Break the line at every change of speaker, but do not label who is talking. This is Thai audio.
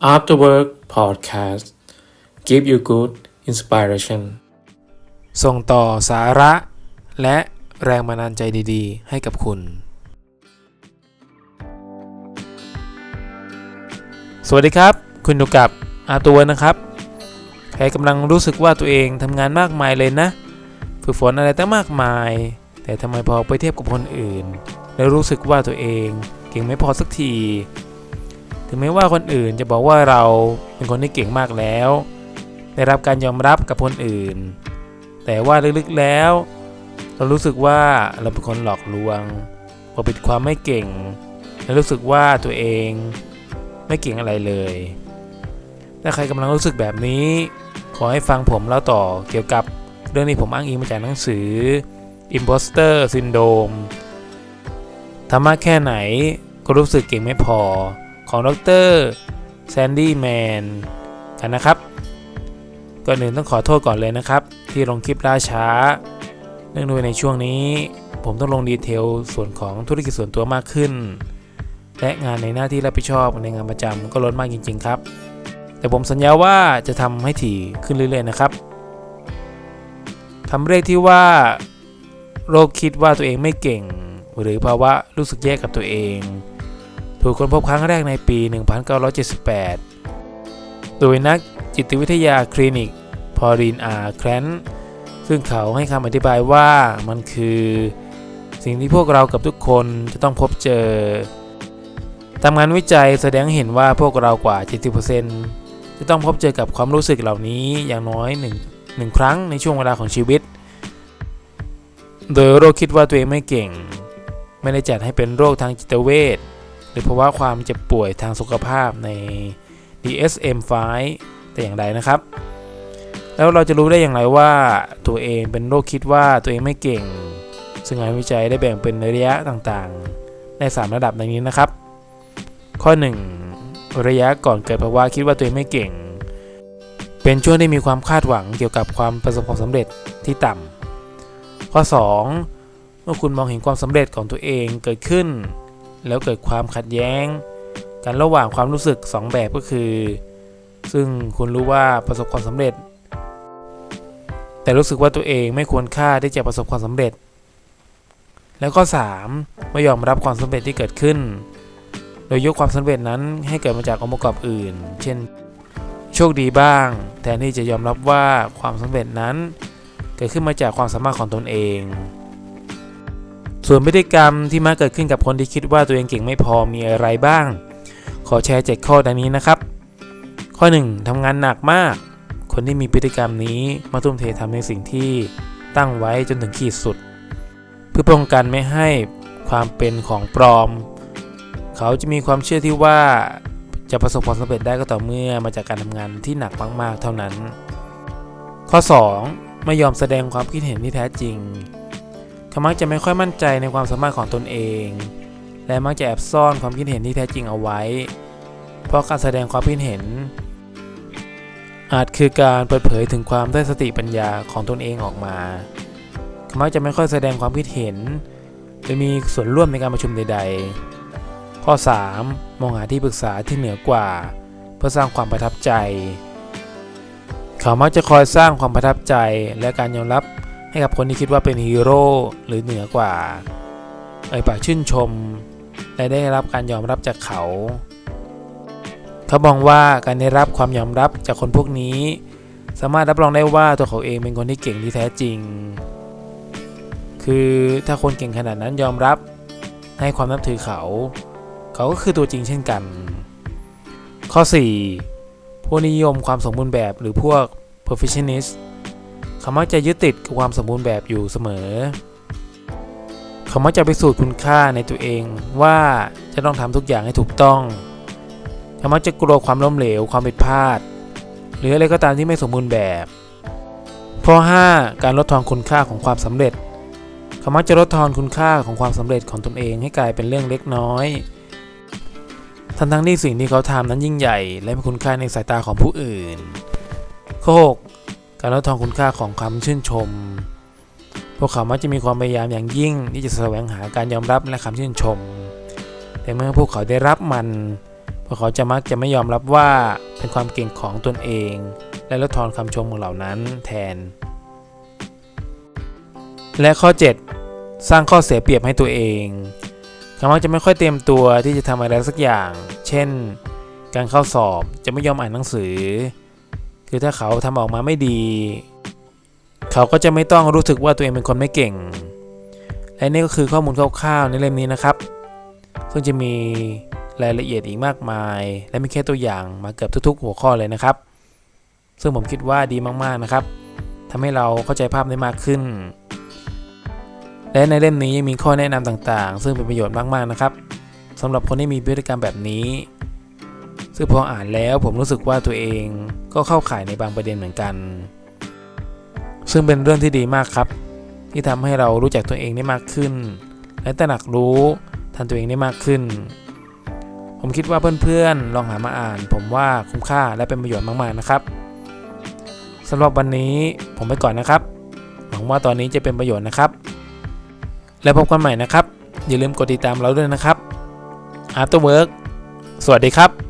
After Work Podcast Give you good inspiration
ส่งต่อสาระ และแรงบันดาลใจดีๆ ให้กับคุณ สวัสดีครับ คุณอยู่กับอาตัวนะครับ ใครกำลังรู้สึกว่าตัวเองทำงานมากมายเลยนะ ฝึกฝนอะไรตั้งมากมาย แต่ทำไมพอไปเทียบกับคนอื่น แล้วรู้สึกว่าตัวเองเก่งไม่พอสักที ถึงแม้ว่าคนอื่นจะบอกว่าเราเป็นคนที่เก่งมากแล้ว ได้รับการยอมรับกับคนอื่น แต่ว่าลึกๆแล้ว เรารู้สึกว่าเราเป็นคนหลอกลวงปกปิดความไม่เก่ง และรู้สึกว่าตัวเองไม่เก่งอะไรเลย ถ้าใครกำลังรู้สึกแบบนี้ ขอให้ฟังผมเล่าต่อเกี่ยวกับเรื่องที่ผมอ้างอิงมาจากหนังสือ Imposter Syndrome ทำมากแค่ไหนก็รู้สึกเก่งไม่พอ ของดรแซนดี้แมนกันนะครับ ก่อนอื่นต้องขอโทษก่อนเลยนะครับ ที่ลงคลิปล่าช้า เนื่องด้วยในช่วงนี้ ผมต้องลงดีเทลส่วนของธุรกิจส่วนตัวมากขึ้น และงานในหน้าที่รับผิดชอบในงานประจำก็ล้นมากจริง ๆ ครับ แต่ผมสัญญาว่าจะทำให้ถี่ขึ้นเรื่อย ๆ นะครับคำเรียกที่ว่าโรคคิดว่าตัวเองไม่เก่ง หรือภาวะรู้สึกแย่กับตัวเอง ถูกค้นพบครั้งแรกในปี 1978 โดยนักจิตวิทยาคลินิก พอรีนอาแครนซึ่งเขาให้คำอธิบายว่ามันคือ สิ่งที่พวกเรากับทุกคนจะต้องพบเจอทำงานวิจัยแสดงเห็นว่าพวกเรากว่า 70%จะต้องพบเจอกับความรู้สึกเหล่านี้อย่างน้อยหนึ่งหนึ่งครั้งในช่วงเวลาของชีวิต โดยโรคคิดว่าตัวเองไม่เก่ง ไม่ได้จัดให้เป็นโรคทางจิตเวช หรือภาวะความเจ็บป่วยทางสุขภาพใน DSM-5 แต่อย่างใดนะครับ แล้วเราจะรู้ได้อย่างไรว่าตัวเองเป็นโรคคิดว่าตัวเองไม่เก่ง ซึ่งงานวิจัยได้แบ่งเป็นระยะต่างๆ ใน 3 ระดับดังนี้นะครับ ข้อ 1 ระยะก่อนเกิดภาวะคิดว่าตัวเองไม่เก่ง เป็นช่วงที่มีความคาดหวังเกี่ยวกับความประสบความสำเร็จที่ต่ำข้อ 2 เมื่อคุณมองเห็นความสำเร็จของตัวเองเกิดขึ้น แล้วเกิดความขัดแย้ง กันระหว่างความรู้สึก 2 แบบก็คือ ซึ่งคุณรู้ว่าประสบความสำเร็จ แต่รู้สึกว่าตัวเองไม่ควรค่าที่จะประสบความสำเร็จ แล้วก็ 3 ไม่ยอมรับความสำเร็จที่เกิดขึ้น โดยยกความสำเร็จนั้นให้เกิดมาจากองค์ประกอบอื่น เช่น โชคดีบ้าง แทนที่จะยอมรับว่าความสำเร็จนั้น เกิดขึ้นมาจากความสามารถของตนเอง ส่วนพฤติกรรมที่มักเกิดขึ้นกับคนที่คิดว่าตัวเองเก่งไม่พอมีอะไรบ้าง ขอแชร์ 7 ข้อดังนี้นะครับ ข้อ 1ทำงานหนักมาก คนที่มีพฤติกรรมนี้มาทุ่มเททำในสิ่งที่ตั้งไว้จนถึงขีดสุด เพื่อป้องกันไม่ให้ความเป็นของปลอม เขาจะมีความเชื่อที่ว่าจะประสบความสำเร็จได้ก็ต่อเมื่อมาจากการทำงานที่หนักมาก ๆ เท่านั้น ข้อ 2 ไม่ยอมแสดงความคิดเห็นที่แท้จริง เขามักจะไม่ค่อยมั่นใจในความสามารถของตนเอง และมักจะแอบซ่อนความคิดเห็นที่แท้จริงเอาไว้ เพราะการแสดงความคิดเห็น อาจคือการเปิดเผยถึงความได้สติปัญญาของตนเองออกมาเขามักจะไม่ค่อยแสดงความคิดเห็นหรือมีส่วนร่วมในการประชุมใด ๆ ข้อ 3 มองหาที่ปรึกษาที่เหนือกว่า เพื่อสร้างความประทับใจ เขามักจะคอยสร้างความประทับใจและการยอมรับ ให้กับคนที่คิดว่าเป็นฮีโร่หรือเหนือกว่า เอ่ยปากชื่นชม และได้รับการยอมรับจากเขา เขามองว่าการได้รับความยอมรับจากคนพวกนี้ สามารถรับรองได้ว่าตัวเขาเองเป็นคนที่เก่งที่แท้จริง คือถ้าคนเก่งขนาดนั้นยอมรับให้ความนับถือเขา เขาก็คือตัวจริงเช่นกัน ข้อ 4 ผู้นิยมความสมบูรณ์แบบหรือพวก perfectionist เขามักจะยึดติดกับความสมบูรณ์แบบอยู่เสมอ เขามักจะไปสูตรคุณค่าในตัวเองว่าจะต้องทำทุกอย่างให้ถูกต้อง เขามักจะกลัวความล้มเหลว ความผิดพลาด หรืออะไรก็ตามที่ไม่สมบูรณ์แบบข้อ5การลดทอนคุณค่าของความสำเร็จ เขามักจะลดทอนคุณค่าของความสำเร็จของตนเองให้กลายเป็นเรื่องเล็กน้อยทั้งทั้งที่สิ่งที่เขาทำนั้นยิ่งใหญ่ และมีคุณค่าในสายตาของผู้อื่นข้อ6 การลดทอนคุณค่าของคำชื่นชม พวกเขามักจะมีความพยายามอย่างยิ่งที่จะแสวงหาการยอมรับและคำชื่นชม แต่เมื่อพวกเขาได้รับมันพเพราะเขาจะมักจะไม่ยอมรับว่าเป็นความเก่งของตนเอง และลดทอนคำชมของเหล่านั้นแทน และข้อ 7 สร้างข้อเสียเปรียบให้ตัวเองเขามักจะไม่ค่อยเตรียมตัวที่จะทำอะไรสักอย่าง เช่น การเข้าสอบจะไม่ยอมอ่านหนังสือ คือถ้าเขาทำออกมาไม่ดี เขาก็จะไม่ต้องรู้สึกว่าตัวเองเป็นคนไม่เก่ง และนี่ก็คือข้อมูลคร่าวๆในเล่มนี้นะครับ ซึ่งจะมีรายละเอียดอีกมากมาย และมีแค่ตัวอย่างมาเกือบทุกๆ หัวข้อเลยนะครับ ซึ่งผมคิดว่าดีมากๆนะครับทำให้เราเข้าใจภาพได้มากขึ้น และในเล่มนี้ยังมีข้อแนะนำต่างๆ ซึ่งเป็นประโยชน์มากๆนะครับสำหรับคนที่มีพฤติกรรมแบบนี้ ซึ่งพออ่านแล้วผมรู้สึกว่าตัวเองก็เข้าข่ายในบางประเด็นเหมือนกัน ซึ่งเป็นเรื่องที่ดีมากครับ ที่ทำให้เรารู้จักตัวเองได้มากขึ้น และตระหนักรู้ทันตัวเองได้มากขึ้น ผมคิดว่าเพื่อนๆลองหามาอ่าน ผมว่าคุ้มค่าและเป็นประโยชน์มากๆนะครับสำหรับวันนี้ผมไปก่อนนะครับ หวังว่าตอนนี้จะเป็นประโยชน์นะครับ แล้วพบกันใหม่นะครับ อย่าลืมกดติดตามเราด้วยนะครับ After Work สวัสดีครับ